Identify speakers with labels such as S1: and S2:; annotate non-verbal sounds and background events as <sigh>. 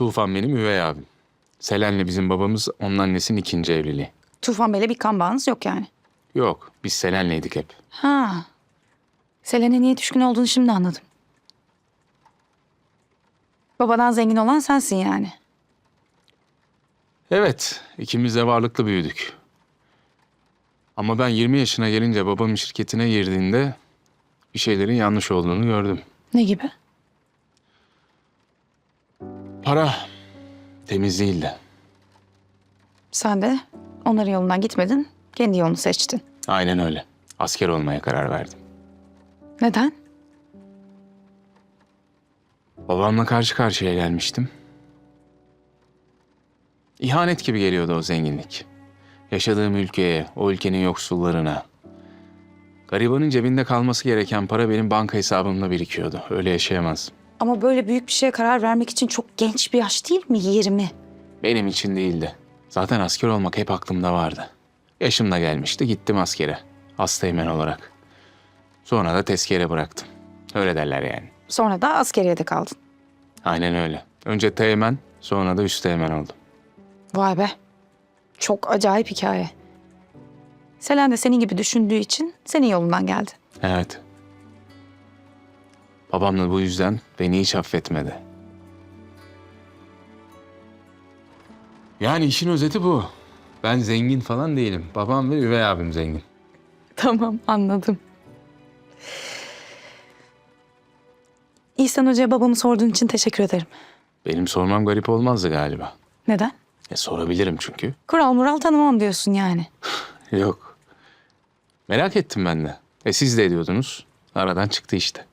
S1: Tufan benim üvey abim. Selen'le bizim babamız onun annesinin ikinci evliliği.
S2: Tufan Bey'le bir kan bağınız yok yani.
S1: Yok, biz Selen'leydik hep.
S2: Ha. Selen'e niye düşkün olduğunu şimdi anladım. Babadan zengin olan sensin yani.
S1: Evet, ikimiz de varlıklı büyüdük. Ama ben 20 yaşına gelince babamın şirketine girdiğinde bir şeylerin yanlış olduğunu gördüm.
S2: Ne gibi?
S1: Para temiz değildi.
S2: Sen de onların yolundan gitmedin, kendi yolunu seçtin.
S1: Aynen öyle. Asker olmaya karar verdim.
S2: Neden?
S1: Babamla karşı karşıya gelmiştim. İhanet gibi geliyordu o zenginlik. Yaşadığım ülkeye, o ülkenin yoksullarına. Garibanın cebinde kalması gereken para benim banka hesabımda birikiyordu. Öyle yaşayamazdım.
S2: Ama böyle büyük bir şeye karar vermek için çok genç bir yaş değil mi? 20.
S1: Benim için değildi. Zaten asker olmak hep aklımda vardı. Yaşım da gelmişti, gittim askere. Asteğmen olarak. Sonra da tezkere bıraktım. Öyle derler yani.
S2: Sonra da askeriyede kaldın.
S1: Aynen öyle. Önce teğmen, sonra da üsteğmen oldum.
S2: Vay be. Çok acayip hikaye. Selen de senin gibi düşündüğü için senin yolundan geldi.
S1: Evet. Babam da bu yüzden beni hiç affetmedi. Yani işin özeti bu. Ben zengin falan değilim. Babam ve üvey abim zengin.
S2: Tamam anladım. İhsan Hoca'ya babamı sorduğun için teşekkür ederim.
S1: Benim sormam garip olmazdı galiba.
S2: Neden?
S1: E sorabilirim çünkü.
S2: Kural mural tanımam diyorsun yani. <laughs>
S1: Yok. Merak ettim ben de. E siz de ediyordunuz. Aradan çıktı işte.